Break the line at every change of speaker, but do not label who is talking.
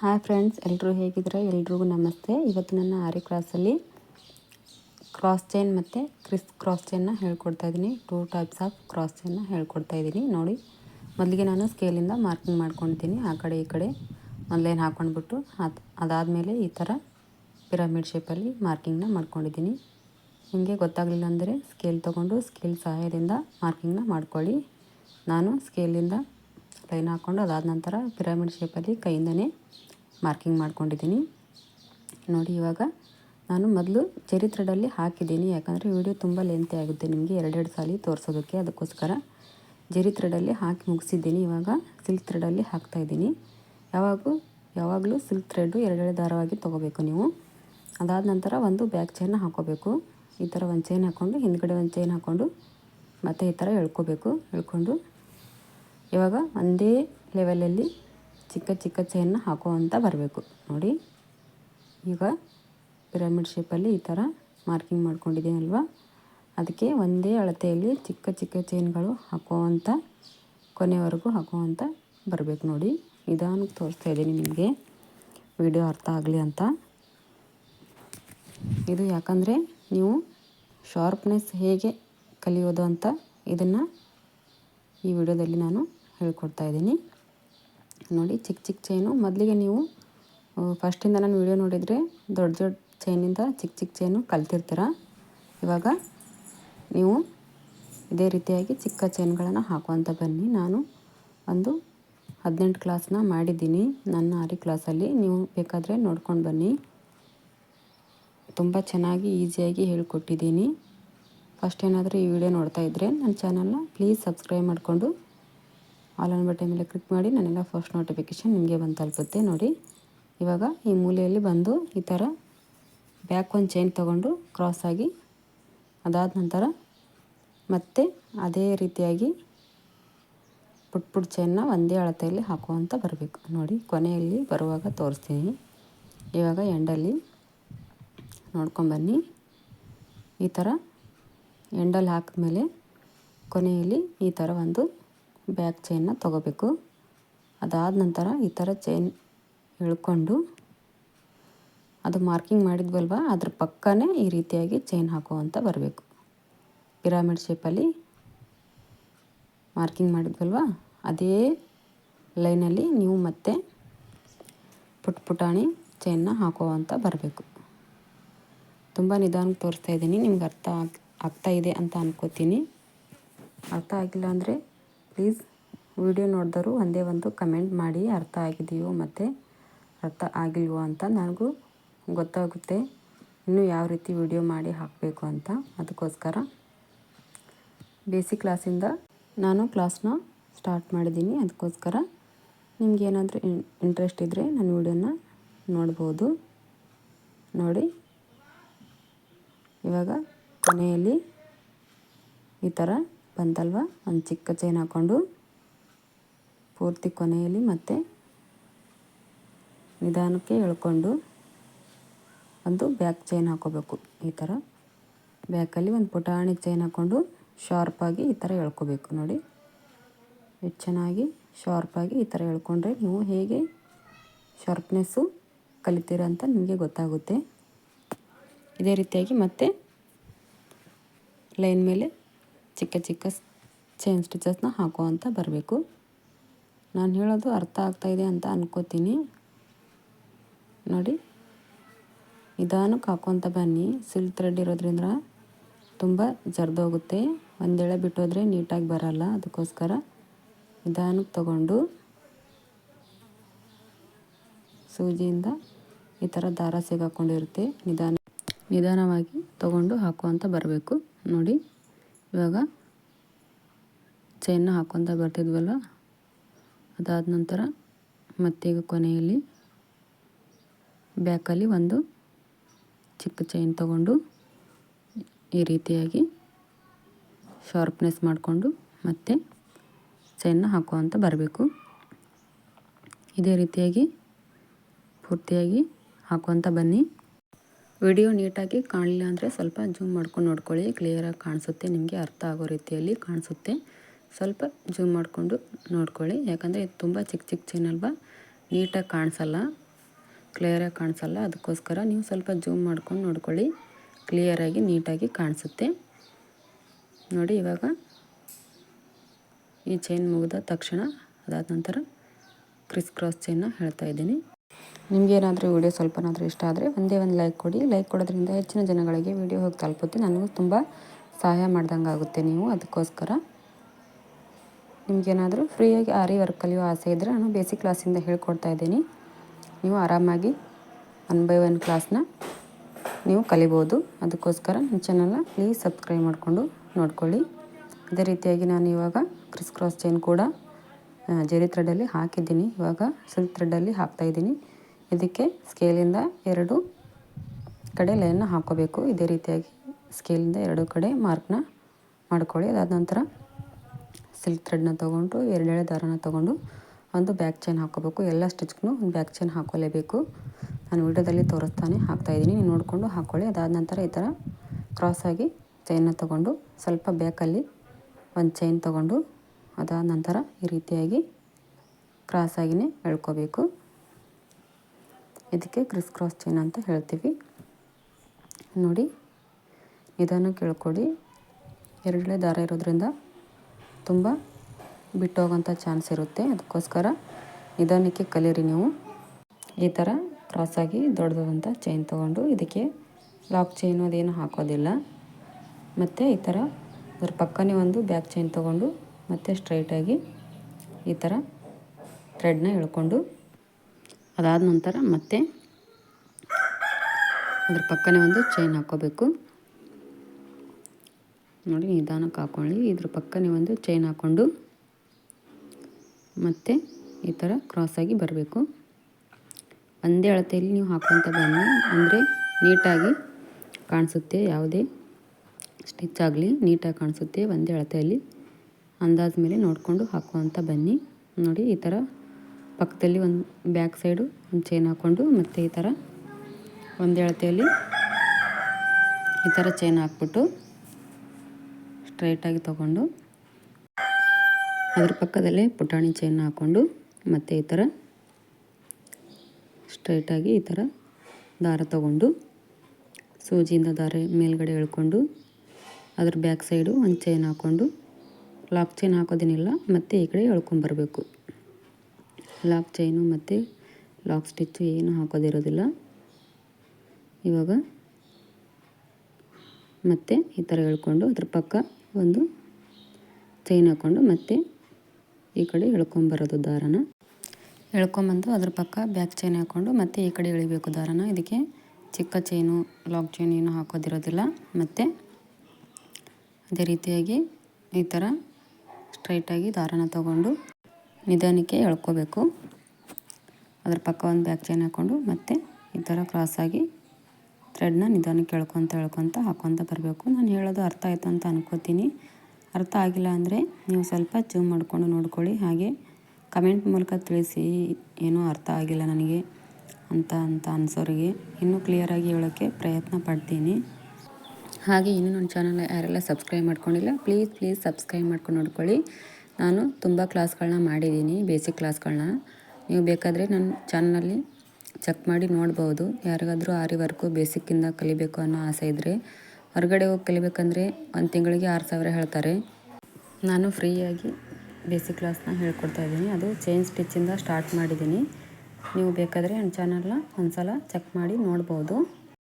Hi friends ಎಲ್ಲರೂ ಹೇಗಿದ್ರೆ ಎಲ್ರಿಗೂ ನಮಸ್ತೆ. ಇವತ್ತು ನನ್ನ ಆರಿ ಕ್ರಾಸಲ್ಲಿ ಕ್ರಾಸ್ ಚೈನ್ ಮತ್ತು ಕ್ರಿಸ್ ಕ್ರಾಸ್ ಚೈನ್ನ ಹೇಳ್ಕೊಡ್ತಾ ಇದ್ದೀನಿ. ಟೂ ಟೈಪ್ಸ್ ಆಫ್ ಕ್ರಾಸ್ ಚೈನ್ನ ಹೇಳ್ಕೊಡ್ತಾ ಇದ್ದೀನಿ. ನೋಡಿ, ಮೊದಲಿಗೆ ನಾನು ಸ್ಕೇಲಿಂದ ಮಾರ್ಕಿಂಗ್ ಮಾಡ್ಕೊಳ್ತೀನಿ ಆ ಕಡೆ, ಈ ಕಡೆ ಒಂದು ಲೈನ್ ಹಾಕ್ಕೊಂಡ್ಬಿಟ್ಟು ಅದು, ಅದಾದಮೇಲೆ ಈ ಥರ ಪಿರಮಿಡ್ ಶೇಪಲ್ಲಿ ಮಾರ್ಕಿಂಗ್ನ ಮಾಡ್ಕೊಂಡಿದ್ದೀನಿ. ನಿಮಗೆ ಗೊತ್ತಾಗಲಿಲ್ಲ ಅಂದರೆ ಸ್ಕೇಲ್ ತೊಗೊಂಡು ಸ್ಕೇಲ್ ಸಹಾಯದಿಂದ ಮಾರ್ಕಿಂಗ್ನ ಮಾಡ್ಕೊಳ್ಳಿ. ನಾನು ಸ್ಕೇಲಿಂದ ಲೈನ್ ಹಾಕ್ಕೊಂಡು ಅದಾದ ನಂತರ ಪಿರಮಿಡ್ ಶೇಪಲ್ಲಿ ಕೈಯಿಂದನೇ ಮಾರ್ಕಿಂಗ್ ಮಾಡ್ಕೊಂಡಿದ್ದೀನಿ. ನೋಡಿ ಇವಾಗ ನಾನು ಮೊದಲು ಚೆರಿ ಥ್ರೆಡಲ್ಲಿ ಹಾಕಿದ್ದೀನಿ. ಯಾಕಂದರೆ ವಿಡಿಯೋ ತುಂಬ ಲೆಂತಿ ಆಗುತ್ತೆ. ನಿಮಗೆ ಎರಡೆರಡು ಸಾಲಿ ತೋರಿಸೋದಕ್ಕೆ ಅದಕ್ಕೋಸ್ಕರ ಜೆರಿ ಥ್ರೆಡಲ್ಲಿ ಹಾಕಿ ಮುಗಿಸಿದ್ದೀನಿ. ಇವಾಗ ಸಿಲ್ಕ್ ಥ್ರೆಡಲ್ಲಿ ಹಾಕ್ತಾಯಿದ್ದೀನಿ ಯಾವಾಗೂ, ಯಾವಾಗಲೂ ಸಿಲ್ಕ್ ಥ್ರೆಡ್ಡು ಎರಡೆರಡು ದಾರವಾಗಿ ತೊಗೋಬೇಕು ನೀವು. ಅದಾದ ನಂತರ ಒಂದು ಬ್ಯಾಕ್ ಚೈನ್ ಹಾಕೋಬೇಕು. ಈ ಥರ ಒಂದು ಚೈನ್ ಹಾಕ್ಕೊಂಡು ಹಿಂದ್ಗಡೆ ಒಂದು ಚೈನ್ ಹಾಕ್ಕೊಂಡು ಮತ್ತು ಈ ಥರ ಎಳ್ಕೋಬೇಕು. ಎಳ್ಕೊಂಡು ಇವಾಗ ಒಂದೇ ಲೆವೆಲಲ್ಲಿ ಚಿಕ್ಕ ಚಿಕ್ಕ ಚೈನ್ನ ಹಾಕೋವಂತ ಬರಬೇಕು. ನೋಡಿ, ಈಗ ಪಿರಮಿಡ್ ಶೇಪಲ್ಲಿ ಈ ಥರ ಮಾರ್ಕಿಂಗ್ ಮಾಡ್ಕೊಂಡಿದ್ದೀನಲ್ವ? ಅದಕ್ಕೆ ಒಂದೇ ಅಳತೆಯಲ್ಲಿ ಚಿಕ್ಕ ಚಿಕ್ಕ ಚೈನ್ಗಳು ಹಾಕೋವಂಥ ಕೊನೆವರೆಗೂ ಹಾಕೋವಂತ ಬರಬೇಕು ನೋಡಿ. ನಿಧಾನಕ್ಕೆ ತೋರಿಸ್ತಾ ಇದ್ದೀನಿ ನಿಮಗೆ. ವಿಡಿಯೋ ಅರ್ಥ ಆಗಲಿ ಅಂತ. ಇದು ಯಾಕಂದರೆ ನೀವು ಶಾರ್ಪ್ನೆಸ್ ಹೇಗೆ ಕಲಿಯೋದು ಅಂತ ಇದನ್ನು ಈ ವಿಡಿಯೋದಲ್ಲಿ ನಾನು ಹೇಳ್ಕೊಡ್ತಾ ಇದ್ದೀನಿ. ನೋಡಿ ಚಿಕ್ಕ ಚಿಕ್ಕ ಚೈನು. ಮೊದಲಿಗೆ ನೀವು ಫಸ್ಟಿಂದ ನಾನು ವಿಡಿಯೋ ನೋಡಿದರೆ ದೊಡ್ಡ ದೊಡ್ಡ ಚೈನಿಂದ ಚಿಕ್ಕ ಚಿಕ್ಕ ಚೈನು ಕಲ್ತಿರ್ತೀರ. ಇವಾಗ ನೀವು ಇದೇ ರೀತಿಯಾಗಿ ಚಿಕ್ಕ ಚೈನ್ಗಳನ್ನು ಹಾಕುವಂತ ಬನ್ನಿ. ನಾನು ಒಂದು ಹದಿನೆಂಟು ಕ್ಲಾಸ್ನ ಮಾಡಿದ್ದೀನಿ. ನನ್ನ ಆರಿ ಕ್ಲಾಸಲ್ಲಿ ನೀವು ಬೇಕಾದರೆ ನೋಡ್ಕೊಂಡು ಬನ್ನಿ. ತುಂಬ ಚೆನ್ನಾಗಿ ಈಸಿಯಾಗಿ ಹೇಳಿಕೊಟ್ಟಿದ್ದೀನಿ. ಫಸ್ಟ್ ಏನಾದರೂ ಈ ವಿಡಿಯೋ ನೋಡ್ತಾ ಇದ್ದರೆ ನನ್ನ ಚಾನಲ್ನ ಪ್ಲೀಸ್ ಸಬ್ಸ್ಕ್ರೈಬ್ ಮಾಡಿಕೊಂಡು ಆಲ್ ಆನ್ ಬಟನ್ ಮೇಲೆ ಕ್ಲಿಕ್ ಮಾಡಿ ನಾನೆಲ್ಲ ಫಸ್ಟ್ ನೋಟಿಫಿಕೇಷನ್ ನಿಮಗೆ ಬಂದು ತಲುಪುತ್ತೆ. ನೋಡಿ, ಇವಾಗ ಈ ಮೂಲೆಯಲ್ಲಿ ಬಂದು ಈ ಥರ ಬ್ಯಾಕ್ ಒಂದು ಚೈನ್ ತೊಗೊಂಡು ಆಗಿ ಅದಾದ ನಂತರ ಮತ್ತೆ ಅದೇ ರೀತಿಯಾಗಿ ಪುಟ್ ಪುಟ್ ಚೈನ್ನ ಒಂದೇ ಅಳತೆಯಲ್ಲಿ ಹಾಕುವಂತ ಬರಬೇಕು. ನೋಡಿ, ಕೊನೆಯಲ್ಲಿ ಬರುವಾಗ ತೋರಿಸ್ತೀನಿ. ಇವಾಗ ಎಂಡಲ್ಲಿ ನೋಡ್ಕೊಂಬನ್ನಿ ಈ ಥರ ಎಂಡಲ್ಲಿ ಹಾಕಿದ್ಮೇಲೆ ಕೊನೆಯಲ್ಲಿ ಈ ಥರ ಒಂದು ಬ್ಯಾಕ್ ಚೈನ್ನ ತೊಗೋಬೇಕು. ಅದಾದ ನಂತರ ಈ ಥರ ಚೈನ್ ಎಳ್ಕೊಂಡು ಅದು ಮಾರ್ಕಿಂಗ್ ಮಾಡಿದ್ವಲ್ವ? ಅದ್ರ ಪಕ್ಕನೇ ಈ ರೀತಿಯಾಗಿ ಚೈನ್ ಹಾಕುವಂತ ಬರಬೇಕು. ಪಿರಾಮಿಡ್ ಶೇಪಲ್ಲಿ ಮಾರ್ಕಿಂಗ್ ಮಾಡಿದ್ವಲ್ವ? ಅದೇ ಲೈನಲ್ಲಿ ನೀವು ಮತ್ತೆ ಪುಟ್ ಪುಟಾಣಿ ಚೈನ್ನ ಹಾಕುವಂತ ಬರಬೇಕು. ತುಂಬ ನಿಧಾನಕ್ಕೆ ತೋರಿಸ್ತಾ ಇದ್ದೀನಿ. ನಿಮ್ಗೆ ಅರ್ಥ ಆಗ್ತಾ ಇದೆ ಅಂತ ಅನ್ಕೋತೀನಿ. ಅರ್ಥ ಆಗಿಲ್ಲ ಅಂದರೆ ಪ್ಲೀಸ್ ವಿಡಿಯೋ ನೋಡಿದವರು ಒಂದೇ ಒಂದು ಕಮೆಂಟ್ ಮಾಡಿ, ಅರ್ಥ ಆಗಿದೆಯೋ ಮತ್ತು ಅರ್ಥ ಆಗಿಲ್ವೋ ಅಂತ ನನಗೂ ಗೊತ್ತಾಗುತ್ತೆ. ಇನ್ನೂ ಯಾವ ರೀತಿ ವಿಡಿಯೋ ಮಾಡಿ ಹಾಕಬೇಕು ಅಂತ ಅದಕ್ಕೋಸ್ಕರ ಬೇಸಿಕ್ ಕ್ಲಾಸಿಂದ ನಾನು ಕ್ಲಾಸ್ನ ಸ್ಟಾರ್ಟ್ ಮಾಡಿದ್ದೀನಿ. ಅದಕ್ಕೋಸ್ಕರ ನಿಮ್ಗೆ ಇನ್ ಇಂಟ್ರೆಸ್ಟ್ ಇದ್ದರೆ ನನ್ನ ವಿಡಿಯೋನ ನೋಡ್ಬೋದು. ನೋಡಿ, ಇವಾಗ ಕೊನೆಯಲ್ಲಿ ಈ ಥರ ಬಂತಲ್ವ? ಒಂದು ಚಿಕ್ಕ ಚೈನ್ ಹಾಕ್ಕೊಂಡು ಪೂರ್ತಿ ಕೊನೆಯಲ್ಲಿ ಮತ್ತೆ ನಿಧಾನಕ್ಕೆ ಎಳ್ಕೊಂಡು ಒಂದು ಬ್ಯಾಕ್ ಚೈನ್ ಹಾಕೋಬೇಕು ಈ ಥರ. ಬ್ಯಾಕಲ್ಲಿ ಒಂದು ಪುಟಾಣಿ ಚೈನ್ ಹಾಕ್ಕೊಂಡು ಶಾರ್ಪಾಗಿ ಈ ಥರ ಎಳ್ಕೊಬೇಕು ನೋಡಿ. ಎಷ್ಟು ಚೆನ್ನಾಗಿ ಶಾರ್ಪಾಗಿ ಈ ಥರ ಎಳ್ಕೊಂಡ್ರೆ ನೀವು ಹೇಗೆ ಶಾರ್ಪ್ನೆಸ್ಸು ಕಲಿತೀರ ಅಂತ ನಿಮಗೆ ಗೊತ್ತಾಗುತ್ತೆ. ಇದೇ ರೀತಿಯಾಗಿ ಮತ್ತೆ ಲೈನ್ ಮೇಲೆ ಚಿಕ್ಕ ಚಿಕ್ಕ ಚೈನ್ ಸ್ಟಿಚಸ್ನ ಹಾಕೋ ಅಂತ ಬರಬೇಕು. ನಾನು ಹೇಳೋದು ಅರ್ಥ ಆಗ್ತಾಯಿದೆ ಅಂತ ಅನ್ಕೋತೀನಿ. ನೋಡಿ. ನಿಧಾನಕ್ಕೆ ಹಾಕೊತ ಬನ್ನಿ. ಸಿಲ್ಕ್ ಥ್ರೆಡ್ ಇರೋದ್ರಿಂದ ತುಂಬ ಜರ್ದೋಗುತ್ತೆ ಒಂದೆಳೆ ಬಿಟ್ಟೋದ್ರೆ ನೀಟಾಗಿ ಬರಲ್ಲ ಅದಕ್ಕೋಸ್ಕರ. ನಿಧಾನಕ್ಕೆ ತಗೊಂಡು ಸೂಜಿಯಿಂದ ಈ ಥರ ದಾರ ಸಿಗಾಕೊಂಡಿರುತ್ತೆ. ನಿಧಾನ, ನಿಧಾನವಾಗಿ ತಗೊಂಡು ಹಾಕುವಂತ ಬರಬೇಕು. ನೋಡಿ. ಇವಾಗ ಚೈನ್ನ ಹಾಕ್ಕೊತ ಬರ್ತಿದ್ವಲ್ಲ? ಅದಾದ ನಂತರ ಮತ್ತೀಗ ಕೊನೆಯಲ್ಲಿ ಬ್ಯಾಕಲ್ಲಿ ಒಂದು ಚಿಕ್ಕ ಚೈನ್ ತಗೊಂಡು ಈ ರೀತಿಯಾಗಿ ಶಾರ್ಪ್ನೆಸ್ ಮಾಡಿಕೊಂಡು ಮತ್ತೆ ಚೈನ್ನ ಹಾಕುವಂತ ಬರಬೇಕು. ಇದೇ ರೀತಿಯಾಗಿ ಪೂರ್ತಿಯಾಗಿ ಹಾಕುವಂತ ಬನ್ನಿ. ವಿಡಿಯೋ ನೀಟಾಗಿ ಕಾಣಲಿಲ್ಲ ಅಂದರೆ ಸ್ವಲ್ಪ ಜೂಮ್ ಮಾಡ್ಕೊಂಡು ನೋಡ್ಕೊಳ್ಳಿ. ಕ್ಲಿಯರಾಗಿ ಕಾಣಿಸುತ್ತೆ, ನಿಮಗೆ ಅರ್ಥ ಆಗೋ ರೀತಿಯಲ್ಲಿ ಕಾಣಿಸುತ್ತೆ. ಸ್ವಲ್ಪ ಜೂಮ್ ಮಾಡಿಕೊಂಡು ನೋಡ್ಕೊಳ್ಳಿ. ಯಾಕಂದರೆ ಇದು ತುಂಬ ಚಿಕ್ಕ ಚಿಕ್ಕ ಚೈನ್ ಅಲ್ವಾ ನೀಟಾಗಿ ಕಾಣಿಸಲ್ಲ. ಕ್ಲಿಯರಾಗಿ ಕಾಣಿಸಲ್ಲ. ಅದಕ್ಕೋಸ್ಕರ ನೀವು ಸ್ವಲ್ಪ ಜೂಮ್ ಮಾಡ್ಕೊಂಡು ನೋಡ್ಕೊಳ್ಳಿ. ಕ್ಲಿಯರಾಗಿ ನೀಟಾಗಿ ಕಾಣಿಸುತ್ತೆ. ನೋಡಿ, ಇವಾಗ ಈ ಚೈನ್ ಮುಗಿದ ತಕ್ಷಣ ಅದಾದ ನಂತರ ಕ್ರಿಸ್ ಕ್ರಾಸ್ ಚೈನ್ನ ಹೇಳ್ತಾ ಇದ್ದೀನಿ. ನಿಮಗೇನಾದರೂ ವಿಡಿಯೋ ಸ್ವಲ್ಪನಾದರೂ ಇಷ್ಟ ಆದರೆ ಒಂದೇ ಒಂದು ಲೈಕ್ ಕೊಡಿ. ಲೈಕ್ ಕೊಡೋದ್ರಿಂದ ಹೆಚ್ಚಿನ ಜನಗಳಿಗೆ ವಿಡಿಯೋ ಹೋಗಿ ತಲುಪುತ್ತೆ. ನನಗೂ ತುಂಬ ಸಹಾಯ ಮಾಡ್ದಂಗೆ ಆಗುತ್ತೆ ನೀವು. ಅದಕ್ಕೋಸ್ಕರ ನಿಮಗೇನಾದರೂ ಫ್ರೀಯಾಗಿ ಆರಿ ವರ್ಕ್ ಕಲಿಯೋ ಆಸೆ ಇದ್ದರೆ ನಾನು ಬೇಸಿಕ್ ಕ್ಲಾಸಿಂದ ಹೇಳ್ಕೊಡ್ತಾ ಇದ್ದೀನಿ. ನೀವು ಆರಾಮಾಗಿ ಒನ್ ಬೈ ಒನ್ ಕ್ಲಾಸ್ನ ನೀವು ಕಲಿಬೋದು. ಅದಕ್ಕೋಸ್ಕರ ನನ್ನ ಚಾನಲ್ನ ಪ್ಲೀಸ್ ಸಬ್ಸ್ಕ್ರೈಬ್ ಮಾಡಿಕೊಂಡು ನೋಡ್ಕೊಳ್ಳಿ. ಅದೇ ರೀತಿಯಾಗಿ ನಾನು ಇವಾಗ ಕ್ರಿಸ್ ಕ್ರಾಸ್ ಚೈನ್ ಕೂಡ ಜರಿ ಥ್ರೆಡಲ್ಲಿ ಹಾಕಿದ್ದೀನಿ. ಇವಾಗ ಸಿಲ್ಕ್ ಥ್ರೆಡ್ಡಲ್ಲಿ ಹಾಕ್ತಾಯಿದ್ದೀನಿ ಇದಕ್ಕೆ ಸ್ಕೇಲಿಂದ ಎರಡು ಕಡೆ ಲೈನ್ನ ಹಾಕೋಬೇಕು ಇದೇ ರೀತಿಯಾಗಿ ಸ್ಕೇಲಿಂದ ಎರಡು ಕಡೆ ಮಾರ್ಕ್ನ ಮಾಡ್ಕೊಳ್ಳಿ. ಅದಾದ ನಂತರ ಸಿಲ್ಕ್ ಥ್ರೆಡ್ನ ತೊಗೊಂಡು, ಎರಡೆಳೆ ದಾರನ ತೊಗೊಂಡು ಒಂದು ಬ್ಯಾಕ್ ಚೈನ್ ಹಾಕೋಬೇಕು ಎಲ್ಲ ಸ್ಟಿಚ್ಗೂ ಒಂದು ಬ್ಯಾಕ್ ಚೈನ್ ಹಾಕೊಳ್ಳೇಬೇಕು ನಾನು ವಿಡಿಯೋದಲ್ಲಿ ತೋರಿಸ್ತಾನೆ ಹಾಕ್ತಾಯಿದ್ದೀನಿ ನೀವು ನೋಡಿಕೊಂಡು ಹಾಕ್ಕೊಳ್ಳಿ ಅದಾದ ನಂತರ ಈ ಥರ ಕ್ರಾಸಾಗಿ ಚೈನ್ನ ತೊಗೊಂಡು, ಸ್ವಲ್ಪ ಬ್ಯಾಕಲ್ಲಿ ಒಂದು ಚೈನ್ ತೊಗೊಂಡು, ಅದಾದ ನಂತರ ಈ ರೀತಿಯಾಗಿ ಕ್ರಾಸಾಗಿಯೇ ಎಳ್ಕೋಬೇಕು. ಇದಕ್ಕೆ ಕ್ರಿಸ್ ಕ್ರಾಸ್ ಚೈನ್ ಅಂತ ಹೇಳ್ತೀವಿ. ನೋಡಿ ನಿಧಾನಕ್ಕೆ ಎಳ್ಕೊಡಿ ಎರಡನೇ ದಾರ ಇರೋದ್ರಿಂದ ತುಂಬ ಬಿಟ್ಟು ಹೋಗೋಂಥ ಚಾನ್ಸ್ ಇರುತ್ತೆ. ಅದಕ್ಕೋಸ್ಕರ ನಿಧಾನಕ್ಕೆ ಕಲೀರಿ ನೀವು. ಈ ಥರ ಕ್ರಾಸಾಗಿ ದೊಡ್ಡದಾದಂಥ ಚೈನ್ ತೊಗೊಂಡು ಇದಕ್ಕೆ ಲಾಕ್ ಚೈನು ಅದೇನು ಹಾಕೋದಿಲ್ಲ. ಮತ್ತು ಈ ಥರ ಅದ್ರ ಪಕ್ಕನೇ ಒಂದು ಬ್ಯಾಕ್ ಚೈನ್ ತೊಗೊಂಡು ಮತ್ತು ಸ್ಟ್ರೈಟಾಗಿ ಈ ಥರ ಥ್ರೆಡ್ನ ಎಳ್ಕೊಂಡು ಅದಾದ ನಂತರ ಮತ್ತೆ ಅದ್ರ ಪಕ್ಕನೇ ಒಂದು ಚೈನ್ ಹಾಕ್ಕೋಬೇಕು ನೋಡಿ, ನಿಧಾನಕ್ಕೆ ಹಾಕ್ಕೊಳ್ಳಿ ಇದ್ರ ಪಕ್ಕನೇ ಒಂದು ಚೈನ್ ಹಾಕ್ಕೊಂಡು ಮತ್ತು ಈ ಥರ ಕ್ರಾಸಾಗಿ ಬರಬೇಕು. ಒಂದೇ ಅಳತೆಯಲ್ಲಿ ನೀವು ಹಾಕ್ಕೊತ ಬನ್ನಿ ಅಂದರೆ ನೀಟಾಗಿ ಕಾಣಿಸುತ್ತೆ. ಯಾವುದೇ ಸ್ಟಿಚ್ ಆಗಲಿ ನೀಟಾಗಿ ಕಾಣಿಸುತ್ತೆ. ಒಂದೇ ಅಳತೆಯಲ್ಲಿ ಅಂದಾಜು ಮೇಲೆ ನೋಡಿಕೊಂಡು ಹಾಕುವಂತ ಬನ್ನಿ. ನೋಡಿ, ಈ ಥರ ಪಕ್ಕದಲ್ಲಿ ಒಂದು ಬ್ಯಾಕ್ ಸೈಡು ಒಂದು ಚೈನ್ ಹಾಕ್ಕೊಂಡು ಮತ್ತು ಈ ಥರ ಒಂದೇ ಅಳತೆಯಲ್ಲಿ ಈ ಥರ ಚೈನ್ ಹಾಕ್ಬಿಟ್ಟು ಸ್ಟ್ರೈಟಾಗಿ ತಗೊಂಡು ಅದ್ರ ಪಕ್ಕದಲ್ಲೇ ಪುಟಾಣಿ ಚೈನ್ ಹಾಕ್ಕೊಂಡು ಮತ್ತು ಈ ಥರ ಸ್ಟ್ರೈಟಾಗಿ ಈ ಥರ ದಾರ ತಗೊಂಡು ಸೂಜಿಯಿಂದ ದಾರ ಮೇಲ್ಗಡೆ ಎಳ್ಕೊಂಡು ಅದ್ರ ಬ್ಯಾಕ್ ಸೈಡು ಒಂದು ಚೈನ್ ಹಾಕ್ಕೊಂಡು ಲಾಕ್ ಚೈನ್ ಹಾಕೋದೇನಿಲ್ಲ, ಮತ್ತು ಈ ಕಡೆ ಎಳ್ಕೊಂಬರ್ಬೇಕು ಲಾಕ್ ಚೈನು ಮತ್ತು ಲಾಕ್ ಸ್ಟಿಚ್ಚು ಏನು ಹಾಕೋದಿರೋದಿಲ್ಲ. ಇವಾಗ ಮತ್ತೆ ಈ ಥರ ಎಳ್ಕೊಂಡು ಅದ್ರ ಪಕ್ಕ ಒಂದು ಚೈನ್ ಹಾಕ್ಕೊಂಡು ಮತ್ತೆ ಈ ಕಡೆ ಎಳ್ಕೊಂಬರೋದು ದಾರನ. ಎಳ್ಕೊಂಬಂದು ಅದ್ರ ಪಕ್ಕ ಬ್ಯಾಕ್ ಚೈನ್ ಹಾಕ್ಕೊಂಡು ಮತ್ತೆ ಈ ಕಡೆ ಎಳಿಬೇಕು ದಾರನ. ಇದಕ್ಕೆ ಚಿಕ್ಕ ಚೈನು ಲಾಕ್ ಚೈನ್ ಏನು ಹಾಕೋದಿರೋದಿಲ್ಲ. ಮತ್ತು ಅದೇ ರೀತಿಯಾಗಿ ಈ ಥರ ಸ್ಟ್ರೈಟಾಗಿ ದಾರನ ತಗೊಂಡು ನಿಧಾನಕ್ಕೆ ಎಳ್ಕೋಬೇಕು. ಅದ್ರ ಪಕ್ಕ ಒಂದು ಬ್ಯಾಕ್ ಚೈನ್ ಹಾಕ್ಕೊಂಡು ಮತ್ತು ಈ ಥರ ಕ್ರಾಸಾಗಿ ಥ್ರೆಡ್ನ ನಿಧಾನಕ್ಕೆ ಎಳ್ಕೊತ ಎಳ್ಕೊತ ಹಾಕ್ಕೊತ ಬರಬೇಕು. ನಾನು ಹೇಳೋದು ಅರ್ಥ ಆಯಿತು ಅಂತ ಅನ್ಕೋತೀನಿ. ಅರ್ಥ ಆಗಿಲ್ಲ ಅಂದರೆ ನೀವು ಸ್ವಲ್ಪ ಜೂಮ್ ಮಾಡಿಕೊಂಡು ನೋಡ್ಕೊಳ್ಳಿ. ಹಾಗೆ ಕಮೆಂಟ್ ಮೂಲಕ ತಿಳಿಸಿ ಏನೂ ಅರ್ಥ ಆಗಿಲ್ಲ ನನಗೆ ಅಂತ ಅಂತ ಅನ್ಸೋರಿಗೆ. ಇನ್ನೂ ಕ್ಲಿಯರಾಗಿ ಹೇಳೋಕ್ಕೆ ಪ್ರಯತ್ನ ಪಡ್ತೀನಿ. ಹಾಗೆ ಇನ್ನೂ ನನ್ನ ಚಾನಲ್ ಯಾರೆಲ್ಲ ಸಬ್ಸ್ಕ್ರೈಬ್ ಮಾಡ್ಕೊಂಡಿಲ್ಲ ಪ್ಲೀಸ್ ಪ್ಲೀಸ್ ಸಬ್ಸ್ಕ್ರೈಬ್ ಮಾಡ್ಕೊಂಡು ನೋಡ್ಕೊಳ್ಳಿ. ನಾನು ತುಂಬ ಕ್ಲಾಸ್ಗಳನ್ನ ಮಾಡಿದ್ದೀನಿ ಬೇಸಿಕ್ ಕ್ಲಾಸ್ಗಳನ್ನ ನೀವು ಬೇಕಾದರೆ ನನ್ನ ಚಾನಲಲ್ಲಿ ಚೆಕ್ ಮಾಡಿ ನೋಡ್ಬೋದು. ಯಾರಿಗಾದರೂ ಆರಿ ವರ್ಕು ಬೇಸಿಕ್ಕಿಂದ ಕಲಿಬೇಕು ಅನ್ನೋ ಆಸೆ ಇದ್ದರೆ ಹೊರಗಡೆ ಹೋಗಿ ಕಲಿಬೇಕಂದ್ರೆ ಒಂದು ತಿಂಗಳಿಗೆ ಆರು ಸಾವಿರ ಹೇಳ್ತಾರೆ. ನಾನು ಫ್ರೀಯಾಗಿ ಬೇಸಿಕ್ ಕ್ಲಾಸ್ನ ಹೇಳ್ಕೊಡ್ತಾ ಇದ್ದೀನಿ. ಅದು ಚೈನ್ ಸ್ಟಿಚ್ಚಿಂದ ಸ್ಟಾರ್ಟ್ ಮಾಡಿದ್ದೀನಿ. ನೀವು ಬೇಕಾದರೆ ನನ್ನ ಚಾನಲ್ನ ಒಂದು ಸಲ ಚೆಕ್ ಮಾಡಿ ನೋಡ್ಬೋದು.